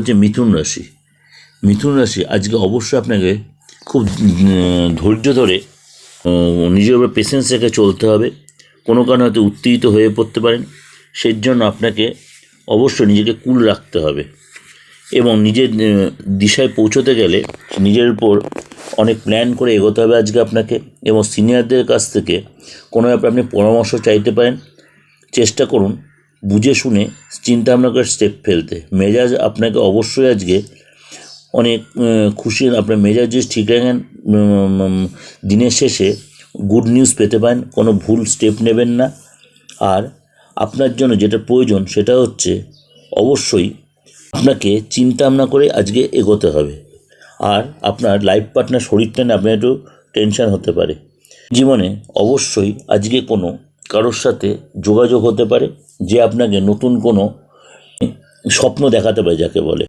হচ্ছে মিথুন রাশি। মিথুন রাশি, আজকে অবশ্যই আপনাকে খুব ধৈর্য ধরে নিজের উপর পেশেন্স রেখে চলতে হবে। কোনো কারণে হয়তো উত্তেজিত হয়ে পড়তে পারেন। সেই জন্য আপনাকে অবশ্যই নিজেকে কুল রাখতে হবে এবং নিজের দিশায় পৌঁছতে গেলে নিজের উপর অনেক প্ল্যান করে এগোতে হবে আজকে আপনাকে এবং সিনিয়রদের কাছ থেকে কোনো ব্যাপারে আপনি পরামর্শ চাইতে পারেন। চেষ্টা করুন। বুঝে শুনে চিন্তা করে স্টেপ ফেলতে। মেজাজ আপনাকে অবশ্যই আজকে অনেক খুশি আপনার মেজাজ যদি ঠিক রাখেন দিনের শেষে গুড নিউজ পেতে পারেন, কোনো ভুল স্টেপ নেবেন না। আর আপনার জন্য যেটা প্রয়োজন, সেটা হচ্ছে অবশ্যই আপনাকে চিন্তা ভাবনা করে আজকে এগোতে হবে। আর আপনার লাইফ পার্টনার শরীরটা নিয়ে আপনার একটু টেনশন হতে পারে। জীবনে অবশ্যই আজকে কোনো কারোর সাথে যোগাযোগ হতে পারে যে আপনাকে নতুন কোনো স্বপ্ন দেখাতে পারে যাকে বলে।